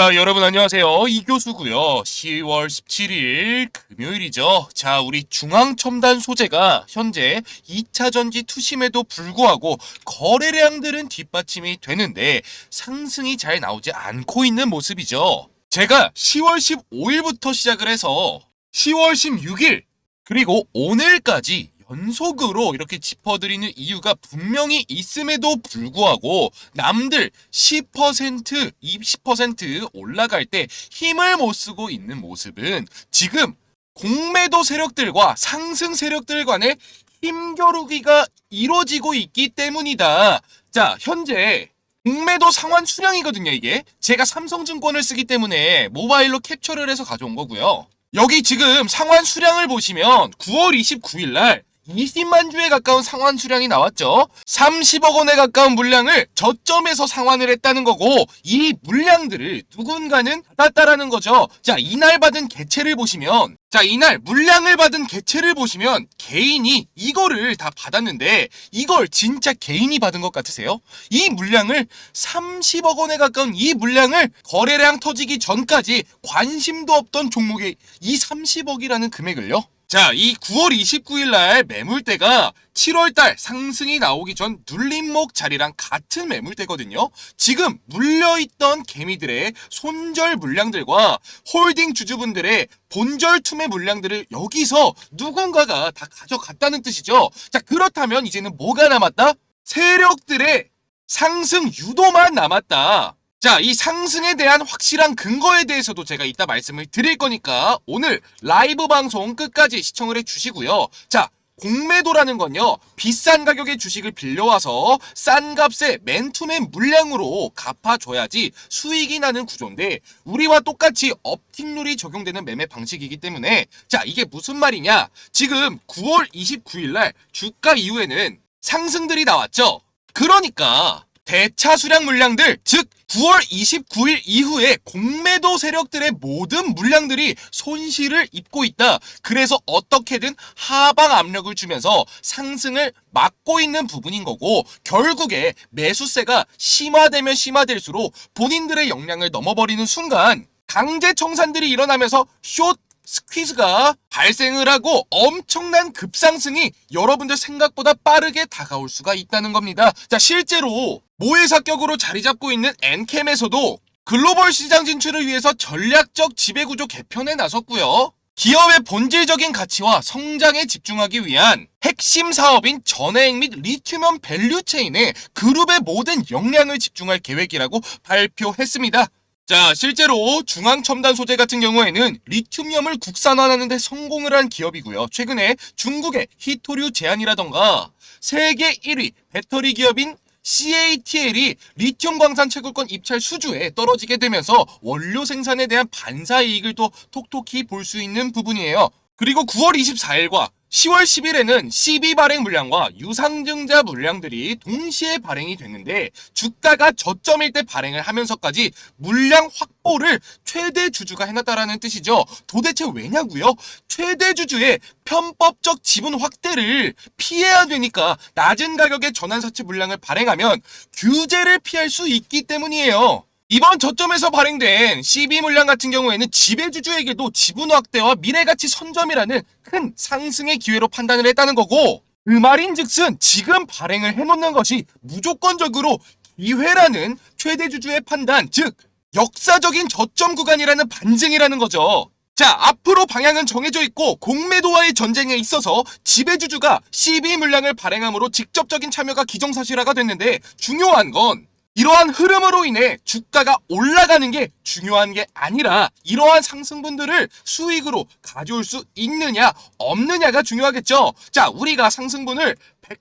자, 여러분 안녕하세요. 이 교수고요. 10월 17일 금요일이죠. 자, 우리 중앙 첨단 소재가 현재 2차 전지 투심에도 불구하고 거래량들은 뒷받침이 되는데 상승이 잘 나오지 않고 있는 모습이죠. 제가 10월 15일부터 시작을 해서 10월 16일 그리고 오늘까지 연속으로 이렇게 짚어드리는 이유가 분명히 있음에도 불구하고 남들 10% 20% 올라갈 때 힘을 못 쓰고 있는 모습은 지금 공매도 세력들과 상승 세력들 간의 힘겨루기가 이루어지고 있기 때문이다. 자, 현재 공매도 상환 수량이거든요, 이게. 제가 삼성증권을 쓰기 때문에 모바일로 캡처를 해서 가져온 거고요. 여기 지금 상환 수량을 보시면 9월 29일 날 20만 주에 가까운 상환 수량이 나왔죠. 30억 원에 가까운 물량을 저점에서 상환을 했다는 거고 이 물량들을 누군가는 받았다라는 거죠. 자, 이날 받은 개체를 보시면 자, 이날 물량을 받은 개체를 보시면 개인이 이거를 다 받았는데 이걸 진짜 개인이 받은 것 같으세요? 이 물량을 30억 원에 가까운 이 물량을 거래량 터지기 전까지 관심도 없던 종목의 이 30억이라는 금액을요. 자, 이 9월 29일 날 매물대가 7월 달 상승이 나오기 전 눌림목 자리랑 같은 매물대거든요. 지금 물려있던 개미들의 손절 물량들과 홀딩 주주분들의 본절 투매 물량들을 여기서 누군가가 다 가져갔다는 뜻이죠. 자, 그렇다면 이제는 뭐가 남았다? 세력들의 상승 유도만 남았다. 자, 이 상승에 대한 확실한 근거에 대해서도 제가 이따 말씀을 드릴 거니까 오늘 라이브 방송 끝까지 시청을 해 주시고요. 자, 공매도라는 건요, 비싼 가격의 주식을 빌려와서 싼 값에 맨투맨 물량으로 갚아줘야지 수익이 나는 구조인데, 우리와 똑같이 업틱률이 적용되는 매매 방식이기 때문에, 자, 이게 무슨 말이냐? 지금 9월 29일 날 주가 이후에는 상승들이 나왔죠? 그러니까, 대차 수량 물량들, 즉 9월 29일 이후에 공매도 세력들의 모든 물량들이 손실을 입고 있다. 그래서 어떻게든 하방 압력을 주면서 상승을 막고 있는 부분인 거고 결국에 매수세가 심화되면 심화될수록 본인들의 역량을 넘어버리는 순간 강제 청산들이 일어나면서 숏 스퀴즈가 발생을 하고 엄청난 급상승이 여러분들 생각보다 빠르게 다가올 수가 있다는 겁니다. 자, 실제로 모회사격으로 자리 잡고 있는 엔캠에서도 글로벌 시장 진출을 위해서 전략적 지배구조 개편에 나섰고요. 기업의 본질적인 가치와 성장에 집중하기 위한 핵심 사업인 전해액 및 리튬원 밸류체인에 그룹의 모든 역량을 집중할 계획이라고 발표했습니다. 자, 실제로 중앙첨단 소재 같은 경우에는 리튬이엄을 국산화하는 데 성공을 한 기업이고요. 최근에 중국의 히토류 제안이라던가 세계 1위 배터리 기업인 CATL이 리튬 광산 채굴권 입찰 수주에 떨어지게 되면서 원료 생산에 대한 반사 이익을 또 톡톡히 볼 수 있는 부분이에요. 그리고 9월 24일과 10월 10일에는 CB 발행 물량과 유상증자 물량들이 동시에 발행이 됐는데 주가가 저점일 때 발행을 하면서까지 물량 확보를 최대 주주가 해놨다라는 뜻이죠. 도대체 왜냐고요? 최대 주주의 편법적 지분 확대를 피해야 되니까 낮은 가격의 전환사채 물량을 발행하면 규제를 피할 수 있기 때문이에요. 이번 저점에서 발행된 CB 물량 같은 경우에는 지배주주에게도 지분 확대와 미래가치 선점이라는 큰 상승의 기회로 판단을 했다는 거고 그 말인 즉슨 지금 발행을 해놓는 것이 무조건적으로 기회라는 최대주주의 판단 즉 역사적인 저점 구간이라는 반증이라는 거죠. 자, 앞으로 방향은 정해져 있고 공매도와의 전쟁에 있어서 지배주주가 CB 물량을 발행함으로 직접적인 참여가 기정사실화가 됐는데 중요한 건 이러한 흐름으로 인해 주가가 올라가는 게 중요한 게 아니라 이러한 상승분들을 수익으로 가져올 수 있느냐 없느냐가 중요하겠죠. 자, 우리가 상승분을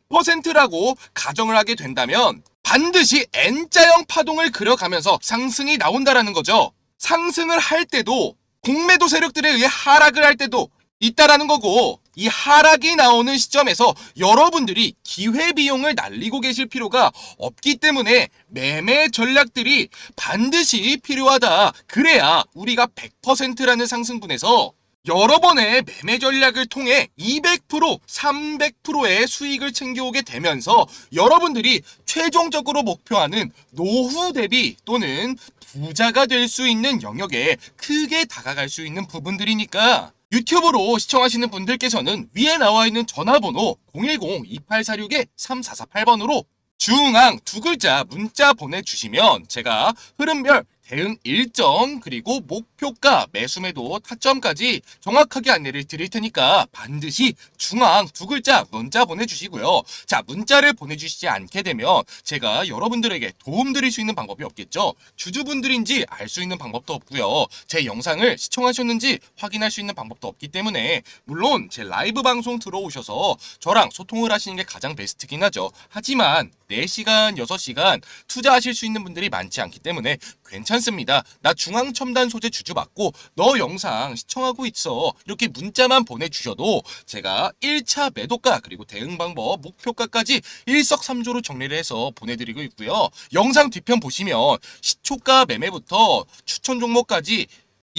100%라고 가정을 하게 된다면 반드시 N자형 파동을 그려가면서 상승이 나온다라는 거죠. 상승을 할 때도 공매도 세력들에 의해 하락을 할 때도 있다라는 거고 이 하락이 나오는 시점에서 여러분들이 기회 비용을 날리고 계실 필요가 없기 때문에 매매 전략들이 반드시 필요하다. 그래야 우리가 100%라는 상승분에서 여러 번의 매매 전략을 통해 200%, 300%의 수익을 챙겨오게 되면서 여러분들이 최종적으로 목표하는 노후 대비 또는 부자가 될 수 있는 영역에 크게 다가갈 수 있는 부분들이니까 유튜브로 시청하시는 분들께서는 위에 나와 있는 전화번호 010-2846-3448번으로 중앙 두 글자 문자 보내주시면 제가 흐름별 대응 일정 그리고 목표가 매수매도 타점까지 정확하게 안내를 드릴 테니까 반드시 중앙 두 글자 문자 보내주시고요. 자 문자를 보내주시지 않게 되면 제가 여러분들에게 도움 드릴 수 있는 방법이 없겠죠. 주주분들인지 알 수 있는 방법도 없고요. 제 영상을 시청하셨는지 확인할 수 있는 방법도 없기 때문에 물론 제 라이브 방송 들어오셔서 저랑 소통을 하시는 게 가장 베스트긴 하죠. 하지만 4시간, 6시간 투자하실 수 있는 분들이 많지 않기 때문에 괜찮습니다. 나 중앙첨단 소재 주주 맞고 너 영상 시청하고 있어. 이렇게 문자만 보내주셔도 제가 1차 매도가 그리고 대응 방법, 목표가까지 일석삼조로 정리를 해서 보내드리고 있고요. 영상 뒤편 보시면 시초가 매매부터 추천 종목까지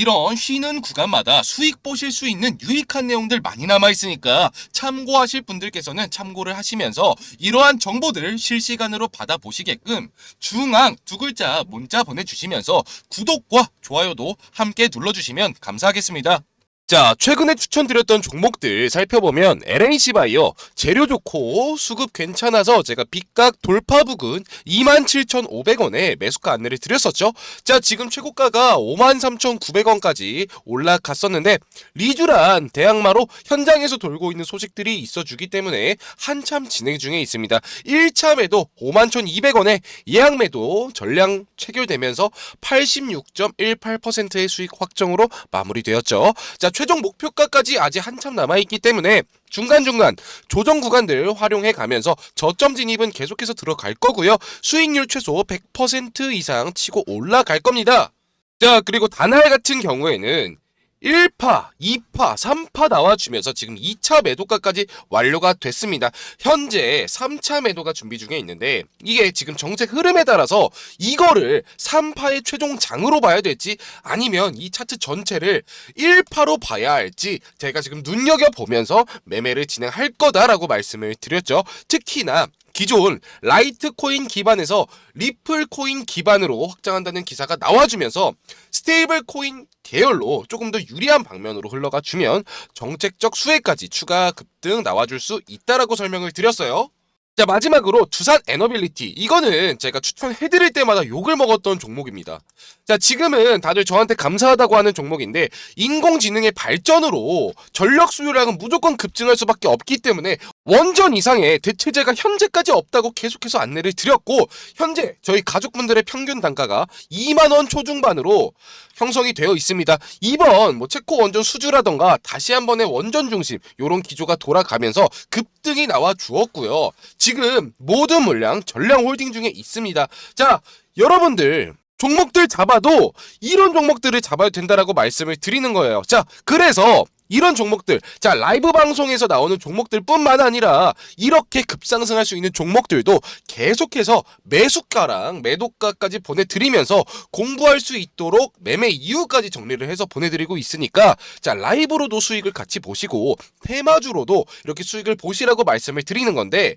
이런 쉬는 구간마다 수익 보실 수 있는 유익한 내용들 많이 남아 있으니까 참고하실 분들께서는 참고를 하시면서 이러한 정보들 실시간으로 받아보시게끔 중앙 두 글자 문자 보내주시면서 구독과 좋아요도 함께 눌러주시면 감사하겠습니다. 자, 최근에 추천드렸던 종목들 살펴보면 LNC 바이오 재료 좋고 수급 괜찮아서 제가 빗각 돌파 부근 27,500원에 매수가 안내를 드렸었죠. 자, 지금 최고가가 53,900원까지 올라갔었는데 리쥬란 대항마로 현장에서 돌고 있는 소식들이 있어 주기 때문에 한참 진행 중에 있습니다. 1차 매도 51,200원에 예약 매도 전량 체결되면서 86.18%의 수익 확정으로 마무리되었죠. 자, 최종 목표가까지 아직 한참 남아있기 때문에 중간중간 조정 구간들 활용해 가면서 저점 진입은 계속해서 들어갈 거고요. 수익률 최소 100% 이상 치고 올라갈 겁니다. 자, 그리고 단할 같은 경우에는 1파, 2파, 3파 나와주면서 지금 2차 매도가까지 완료가 됐습니다. 현재 3차 매도가 준비 중에 있는데 이게 지금 정책 흐름에 따라서 이거를 3파의 최종 장으로 봐야 될지 아니면 이 차트 전체를 1파로 봐야 할지 제가 지금 눈여겨보면서 매매를 진행할 거다라고 말씀을 드렸죠. 특히나 기존 라이트 코인 기반에서 리플 코인 기반으로 확장한다는 기사가 나와주면서 스테이블 코인 계열로 조금 더 유리한 방면으로 흘러가 주면 정책적 수혜까지 추가 급등 나와줄 수 있다라고 설명을 드렸어요. 자 마지막으로 두산 에너빌리티 이거는 제가 추천해드릴 때마다 욕을 먹었던 종목입니다. 자 지금은 다들 저한테 감사하다고 하는 종목인데 인공지능의 발전으로 전력 수요량은 무조건 급증할 수밖에 없기 때문에 원전 이상의 대체제가 현재까지 없다고 계속해서 안내를 드렸고 현재 저희 가족분들의 평균 단가가 2만 원 초중반으로 형성이 되어 있습니다. 이번 뭐 체코 원전 수주라던가 다시 한 번의 원전 중심 요런 기조가 돌아가면서 급등이 나와 주었고요. 지금 모든 물량 전량 홀딩 중에 있습니다. 자, 여러분들 종목들 잡아도 이런 종목들을 잡아야 된다라고 말씀을 드리는 거예요. 자, 그래서 이런 종목들, 자, 라이브 방송에서 나오는 종목들 뿐만 아니라 이렇게 급상승할 수 있는 종목들도 계속해서 매수가랑 매도가까지 보내드리면서 공부할 수 있도록 매매 이유까지 정리를 해서 보내드리고 있으니까 자, 라이브로도 수익을 같이 보시고 테마주로도 이렇게 수익을 보시라고 말씀을 드리는 건데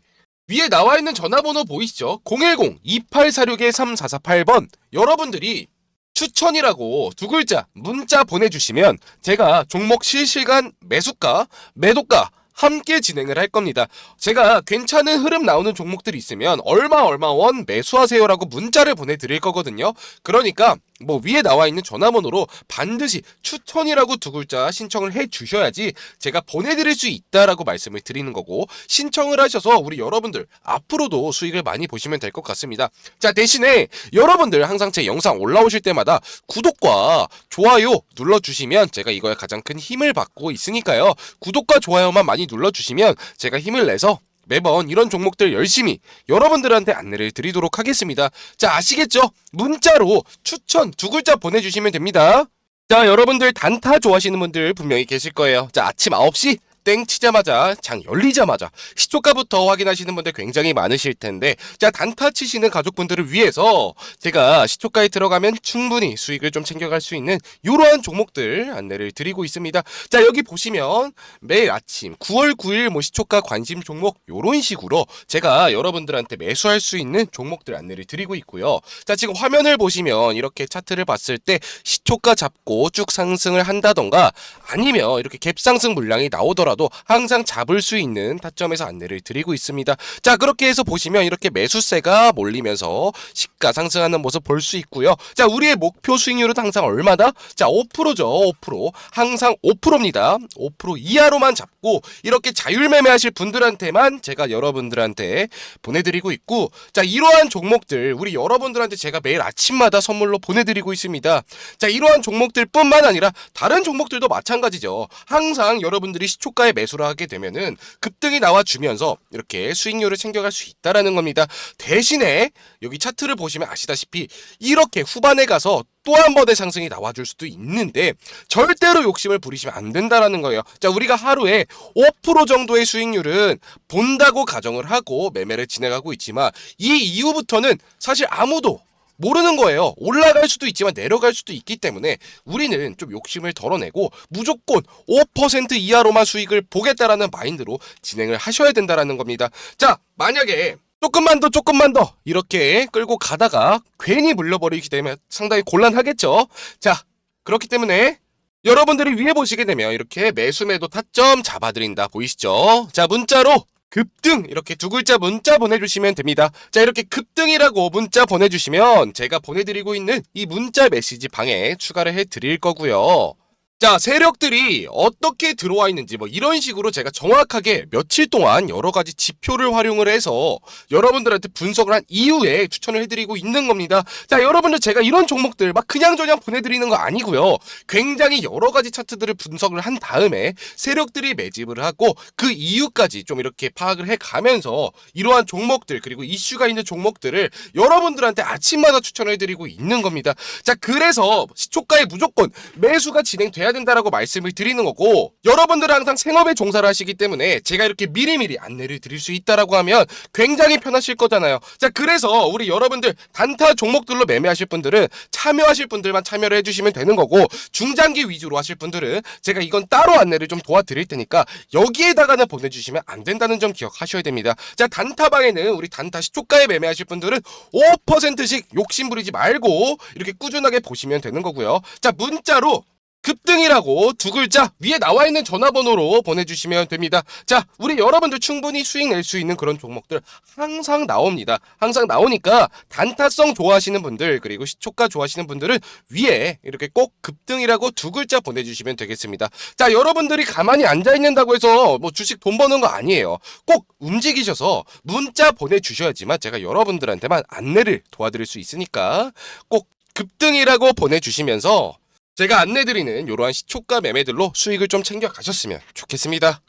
위에 나와 있는 전화번호 보이시죠? 010-2846-3448번 여러분들이 추천이라고 두 글자 문자 보내주시면 제가 종목 실시간 매수가, 매도가 함께 진행을 할 겁니다. 제가 괜찮은 흐름 나오는 종목들이 있으면 얼마 얼마 원 매수하세요라고 문자를 보내드릴 거거든요. 그러니까 뭐 위에 나와 있는 전화번호로 반드시 추천이라고 두 글자 신청을 해 주셔야지 제가 보내드릴 수 있다라고 말씀을 드리는 거고 신청을 하셔서 우리 여러분들 앞으로도 수익을 많이 보시면 될 것 같습니다. 자 대신에 여러분들 항상 제 영상 올라오실 때마다 구독과 좋아요 눌러주시면 제가 이거에 가장 큰 힘을 받고 있으니까요. 구독과 좋아요만 많이 눌러주시면 제가 힘을 내서 매번 이런 종목들 열심히 여러분들한테 안내를 드리도록 하겠습니다. 자, 아시겠죠? 문자로 추천 두 글자 보내주시면 됩니다. 자, 여러분들 단타 좋아하시는 분들 분명히 계실 거예요. 자, 아침 9시 땡 치자마자 장 열리자마자 시초가부터 확인하시는 분들 굉장히 많으실 텐데 자 단타 치시는 가족분들을 위해서 제가 시초가에 들어가면 충분히 수익을 좀 챙겨갈 수 있는 이러한 종목들 안내를 드리고 있습니다. 자 여기 보시면 매일 아침 9월 9일 뭐 시초가 관심 종목 요런 식으로 제가 여러분들한테 매수할 수 있는 종목들 안내를 드리고 있고요. 자 지금 화면을 보시면 이렇게 차트를 봤을 때 시초가 잡고 쭉 상승을 한다던가 아니면 이렇게 갭상승 물량이 나오더라도 항상 잡을 수 있는 타점에서 안내를 드리고 있습니다. 자 그렇게 해서 보시면 이렇게 매수세가 몰리면서 시가 상승하는 모습 볼 수 있고요. 자 우리의 목표 수익률은 항상 얼마다? 자 5%죠. 5% 항상 5%입니다. 5% 이하로만 잡고 이렇게 자율 매매하실 분들한테만 제가 여러분들한테 보내드리고 있고 자 이러한 종목들 우리 여러분들한테 제가 매일 아침마다 선물로 보내드리고 있습니다. 자 이러한 종목들뿐만 아니라 다른 종목들도 마찬가지죠. 항상 여러분들이 시초가 에 매수를 하게 되면은 급등이 나와 주면서 이렇게 수익률을 챙겨갈 수 있다라는 겁니다. 대신에 여기 차트를 보시면 아시다시피 이렇게 후반에 가서 또 한 번의 상승이 나와줄 수도 있는데 절대로 욕심을 부리시면 안 된다라는 거예요. 자 우리가 하루에 5% 정도의 수익률은 본다고 가정을 하고 매매를 진행하고 있지만 이 이후부터는 사실 아무도 모르는 거예요. 올라갈 수도 있지만 내려갈 수도 있기 때문에 우리는 좀 욕심을 덜어내고 무조건 5% 이하로만 수익을 보겠다라는 마인드로 진행을 하셔야 된다라는 겁니다. 자, 만약에 조금만 더 조금만 더 이렇게 끌고 가다가 괜히 물려버리게 되면 상당히 곤란하겠죠. 자, 그렇기 때문에 여러분들이 위에 보시게 되면 이렇게 매수매도 타점 잡아드린다 보이시죠? 자 문자로 급등 이렇게 두 글자 문자 보내주시면 됩니다. 자 이렇게 급등이라고 문자 보내주시면 제가 보내드리고 있는 이 문자 메시지 방에 추가를 해드릴 거고요. 자 세력들이 어떻게 들어와 있는지 뭐 이런 식으로 제가 정확하게 며칠 동안 여러 가지 지표를 활용을 해서 여러분들한테 분석을 한 이후에 추천을 해드리고 있는 겁니다. 자 여러분들 제가 이런 종목들 막 그냥저냥 보내드리는 거 아니고요. 굉장히 여러 가지 차트들을 분석을 한 다음에 세력들이 매집을 하고 그 이유까지 좀 이렇게 파악을 해 가면서 이러한 종목들 그리고 이슈가 있는 종목들을 여러분들한테 아침마다 추천을 해드리고 있는 겁니다. 자 그래서 시초가에 무조건 매수가 진행 돼야 된다라고 말씀을 드리는 거고 여러분들은 항상 생업에 종사를 하시기 때문에 제가 이렇게 미리미리 안내를 드릴 수 있다라고 하면 굉장히 편하실 거잖아요. 자 그래서 우리 여러분들 단타 종목들로 매매하실 분들은 참여하실 분들만 참여를 해주시면 되는 거고 중장기 위주로 하실 분들은 제가 이건 따로 안내를 좀 도와드릴 테니까 여기에다가는 보내주시면 안 된다는 점 기억하셔야 됩니다. 자 단타방에는 우리 단타 시초가에 매매하실 분들은 5%씩 욕심 부리지 말고 이렇게 꾸준하게 보시면 되는 거고요. 자 문자로 급등이라고 두 글자 위에 나와 있는 전화번호로 보내주시면 됩니다. 자, 우리 여러분들 충분히 수익 낼 수 있는 그런 종목들 항상 나옵니다. 항상 나오니까 단타성 좋아하시는 분들 그리고 시초가 좋아하시는 분들은 위에 이렇게 꼭 급등이라고 두 글자 보내주시면 되겠습니다. 자, 여러분들이 가만히 앉아 있는다고 해서 뭐 주식 돈 버는 거 아니에요. 꼭 움직이셔서 문자 보내주셔야지만 제가 여러분들한테만 안내를 도와드릴 수 있으니까 꼭 급등이라고 보내주시면서 제가 안내드리는 이러한 시초가 매매들로 수익을 좀 챙겨 가셨으면 좋겠습니다.